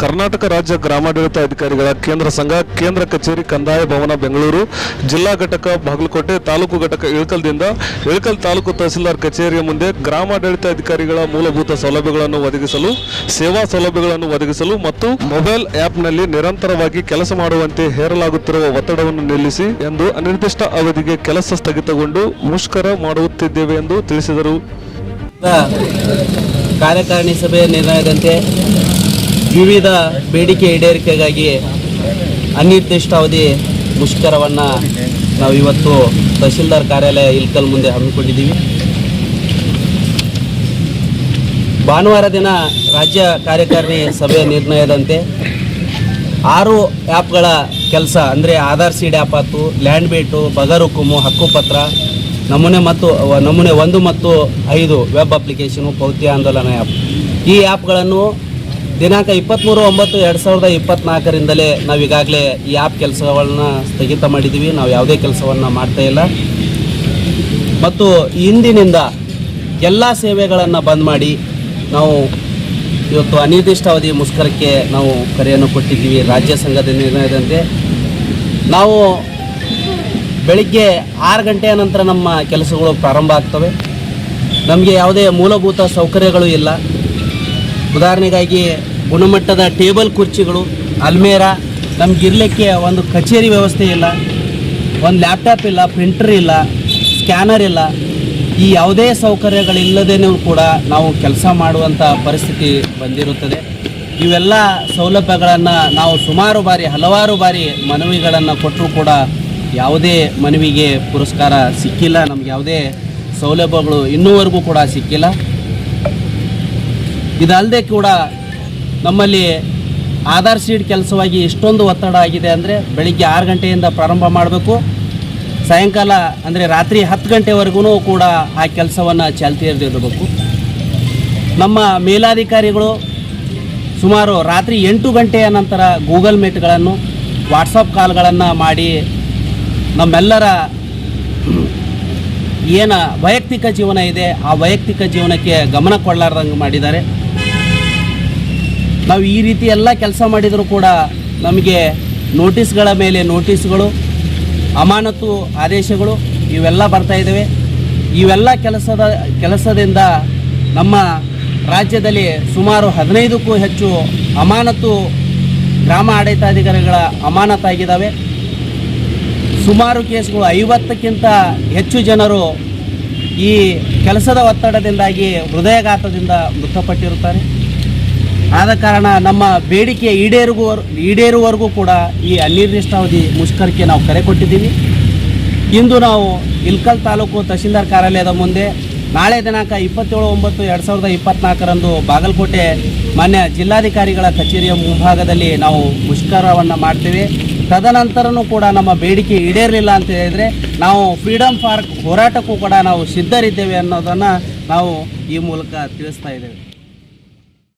ಕರ್ನಾಟಕ ರಾಜ್ಯ ಗ್ರಾಮಾಡಳಿತ ಅಧಿಕಾರಿಗಳ ಕೇಂದ್ರ ಸಂಘ, ಕೇಂದ್ರ ಕಚೇರಿ ಕಂದಾಯ ಭವನ ಬೆಂಗಳೂರು, ಜಿಲ್ಲಾ ಘಟಕ ಬಾಗಲಕೋಟೆ, ತಾಲೂಕು ಘಟಕ ಇಳಕಲ್ದಿಂದ ಇಳಕಲ್ ತಾಲೂಕು ತಹಸೀಲ್ದಾರ್ ಕಚೇರಿಯ ಮುಂದೆ ಗ್ರಾಮಾಡಳಿತ ಅಧಿಕಾರಿಗಳ ಮೂಲಭೂತ ಸೌಲಭ್ಯಗಳನ್ನು ಒದಗಿಸಲು, ಸೇವಾ ಸೌಲಭ್ಯಗಳನ್ನು ಒದಗಿಸಲು ಮತ್ತು ಮೊಬೈಲ್ ಆ್ಯಪ್ನಲ್ಲಿ ನಿರಂತರವಾಗಿ ಕೆಲಸ ಮಾಡುವಂತೆ ಹೇರಲಾಗುತ್ತಿರುವ ಒತ್ತಡವನ್ನು ನಿಲ್ಲಿಸಿ ಎಂದು ಅನಿರ್ದಿಷ್ಟ ಅವಧಿಗೆ ಕೆಲಸ ಸ್ಥಗಿತಗೊಂಡು ಮುಷ್ಕರ ಮಾಡುತ್ತಿದ್ದೇವೆ ಎಂದು ತಿಳಿಸಿದರು. ಕಾರ್ಯಕಾರಿಣಿ ಸಭೆಯ ನಿರ್ಣಯದಂತೆ ವಿವಿಧ ಬೇಡಿಕೆ ಈಡೇರಿಕೆಗಾಗಿ ಅನಿರ್ದಿಷ್ಟಾವಧಿ ಮುಷ್ಕರವನ್ನು ನಾವು ಇವತ್ತು ತಹಶೀಲ್ದಾರ್ ಕಾರ್ಯಾಲಯ ಇಲ್ಕಲ್ ಮುಂದೆ ಹಮ್ಮಿಕೊಂಡಿದ್ದೀವಿ. ಭಾನುವಾರ ದಿನ ರಾಜ್ಯ ಕಾರ್ಯಕಾರಿಣಿ ಸಭೆಯ ನಿರ್ಣಯದಂತೆ ಆರು ಆ್ಯಪ್ಗಳ ಕೆಲಸ, ಅಂದರೆ ಆಧಾರ್ ಸೀಡ್ ಆ್ಯಪ್ ಆಯ್ತು, ಲ್ಯಾಂಡ್ ಬೇಟು ಬಗರುಕುಮು ಹಕ್ಕುಪತ್ರ ನಮೂನೆ ಮತ್ತು, ನಮೂನೆ ಒಂದು ಮತ್ತು ಐದು ವೆಬ್ ಅಪ್ಲಿಕೇಶನು ಪೌತ್ಯ ಆಂದೋಲನ ಆ್ಯಪ್. ಈ ಆ್ಯಪ್ಗಳನ್ನು ದಿನಾಂಕ ಇಪ್ಪತ್ತ್ಮೂರು ಒಂಬತ್ತು, ಎರಡು ಸಾವಿರದ ಇಪ್ಪತ್ತ್ನಾಲ್ಕರಿಂದಲೇ ನಾವು ಈಗಾಗಲೇ ಈ ಆ್ಯಪ್ ಕೆಲಸಗಳನ್ನ ಸ್ಥಗಿತ ಮಾಡಿದ್ದೀವಿ. ನಾವು ಯಾವುದೇ ಕೆಲಸವನ್ನು ಮಾಡ್ತಾ ಇಲ್ಲ. ಮತ್ತು ಇಂದಿನಿಂದ ಎಲ್ಲ ಸೇವೆಗಳನ್ನು ಬಂದ್ ಮಾಡಿ ನಾವು ಇವತ್ತು ಅನಿರ್ದಿಷ್ಟಾವಧಿ ಮುಷ್ಕರಕ್ಕೆ ನಾವು ಕರೆಯನ್ನು ಕೊಟ್ಟಿದ್ದೀವಿ ರಾಜ್ಯ ಸಂಘದ ನಿರ್ಣಯದಂತೆ. ನಾವು ಬೆಳಿಗ್ಗೆ ಆರು ಗಂಟೆಯ ನಂತರ ನಮ್ಮ ಕೆಲಸಗಳು ಪ್ರಾರಂಭ ಆಗ್ತವೆ. ನಮಗೆ ಯಾವುದೇ ಮೂಲಭೂತ ಸೌಕರ್ಯಗಳು ಇಲ್ಲ. ಉದಾಹರಣೆಗಾಗಿ ಗುಣಮಟ್ಟದ ಟೇಬಲ್ ಕುರ್ಚಿಗಳು, ಅಲ್ಮೇರಾ, ನಮಗಿರಲಿಕ್ಕೆ ಒಂದು ಕಚೇರಿ ವ್ಯವಸ್ಥೆ ಇಲ್ಲ, ಒಂದು ಲ್ಯಾಪ್ಟಾಪ್ ಇಲ್ಲ, ಪ್ರಿಂಟರ್ ಇಲ್ಲ, ಸ್ಕ್ಯಾನರ್ ಇಲ್ಲ. ಈ ಯಾವುದೇ ಸೌಕರ್ಯಗಳಿಲ್ಲದೇನೂ ಕೂಡ ನಾವು ಕೆಲಸ ಮಾಡುವಂಥ ಪರಿಸ್ಥಿತಿ ಬಂದಿರುತ್ತದೆ. ಇವೆಲ್ಲ ಸೌಲಭ್ಯಗಳನ್ನು ನಾವು ಸುಮಾರು ಬಾರಿ, ಹಲವಾರು ಬಾರಿ ಮನವಿಗಳನ್ನು ಕೊಟ್ಟರೂ ಕೂಡ ಯಾವುದೇ ಮನವಿಗೆ ಪುರಸ್ಕಾರ ಸಿಕ್ಕಿಲ್ಲ. ನಮ್ಗೆ ಯಾವುದೇ ಸೌಲಭ್ಯಗಳು ಇನ್ನೂವರೆಗೂ ಕೂಡ ಸಿಕ್ಕಿಲ್ಲ. ಇದಲ್ಲದೆ ಕೂಡ ನಮ್ಮಲ್ಲಿ ಆಧಾರ್ ಸೀಡ್ ಕೆಲಸವಾಗಿ ಎಷ್ಟೊಂದು ಒತ್ತಡ ಆಗಿದೆ ಅಂದರೆ ಬೆಳಿಗ್ಗೆ ಆರು ಗಂಟೆಯಿಂದ ಪ್ರಾರಂಭ ಮಾಡಬೇಕು. ಸಾಯಂಕಾಲ ಅಂದರೆ ರಾತ್ರಿ ಹತ್ತು ಗಂಟೆವರೆಗೂ ಕೂಡ ಆ ಕೆಲಸವನ್ನು ಚಾಲ್ತಿಯಲ್ಲಿರಬೇಕು ನಮ್ಮ ಮೇಲಾಧಿಕಾರಿಗಳು ಸುಮಾರು ರಾತ್ರಿ ಎಂಟು ಗಂಟೆಯ ನಂತರ ಗೂಗಲ್ ಮೀಟ್ಗಳನ್ನು ವಾಟ್ಸಪ್ ಕಾಲ್ಗಳನ್ನು ಮಾಡಿ ನಮ್ಮೆಲ್ಲರ ಏನು ವೈಯಕ್ತಿಕ ಜೀವನ ಇದೆ, ಆ ವೈಯಕ್ತಿಕ ಜೀವನಕ್ಕೆ ಗಮನ ಕೊಡಲಾರ್ದಂಗೆ ಮಾಡಿದ್ದಾರೆ. ನಾವು ಈ ರೀತಿ ಎಲ್ಲ ಕೆಲಸ ಮಾಡಿದರೂ ಕೂಡ ನಮಗೆ ನೋಟಿಸ್ಗಳ ಮೇಲೆ ನೋಟಿಸ್ಗಳು, ಅಮಾನತು ಆದೇಶಗಳು ಇವೆಲ್ಲ ಬರ್ತಾ ಇದ್ದಾವೆ. ಇವೆಲ್ಲ ಕೆಲಸದ, ಕೆಲಸದಿಂದ ನಮ್ಮ ರಾಜ್ಯದಲ್ಲಿ ಸುಮಾರು ಹದಿನೈದಕ್ಕೂ ಹೆಚ್ಚು ಅಮಾನತು ಗ್ರಾಮ ಆಡಳಿತಾಧಿಕಾರಿಗಳ ಅಮಾನತಾಗಿದ್ದಾವೆ ಸುಮಾರು ಕೇಸ್ಗಳು ಐವತ್ತಕ್ಕಿಂತ ಹೆಚ್ಚು ಜನರು ಈ ಕೆಲಸದ ಒತ್ತಡದಿಂದಾಗಿ ಹೃದಯಾಘಾತದಿಂದ ಮೃತಪಟ್ಟಿರುತ್ತಾರೆ. ಆದ ಕಾರಣ ನಮ್ಮ ಬೇಡಿಕೆ ಈಡೇರುವ ಈಡೇರುವವರೆಗೂ ಕೂಡ ಈ ಅನಿರ್ದಿಷ್ಟಾವಧಿ ಮುಷ್ಕರಕ್ಕೆ ನಾವು ಕರೆ ಕೊಟ್ಟಿದ್ದೀವಿ. ಇಂದು ನಾವು ಇಲ್ಕಲ್ ತಾಲೂಕು ತಹಶೀಲ್ದಾರ್ ಕಾರ್ಯಾಲಯದ ಮುಂದೆ ನಾಳೆ ದಿನಾಂಕ ಇಪ್ಪತ್ತೇಳು ಒಂಬತ್ತು ಎರಡು ಸಾವಿರದ ಇಪ್ಪತ್ತ್ನಾಲ್ಕರಂದು ಬಾಗಲಕೋಟೆ ಮಾನ್ಯ ಜಿಲ್ಲಾಧಿಕಾರಿಗಳ ಕಚೇರಿಯ ಮುಂಭಾಗದಲ್ಲಿ ನಾವು ಮುಷ್ಕರವನ್ನು ಮಾಡ್ತೇವೆ. ತದನಂತರನೂ ಕೂಡ ನಮ್ಮ ಬೇಡಿಕೆ ಈಡೇರಲಿಲ್ಲ ಅಂತ ಹೇಳಿದರೆ ನಾವು ಫ್ರೀಡಮ್ ಪಾರ್ಕ್ ಹೋರಾಟಕ್ಕೂ ಕೂಡ ನಾವು ಸಿದ್ಧರಿದ್ದೇವೆ ಅನ್ನೋದನ್ನು ನಾವು ಈ ಮೂಲಕ ತಿಳಿಸ್ತಾ ಇದ್ದೇವೆ.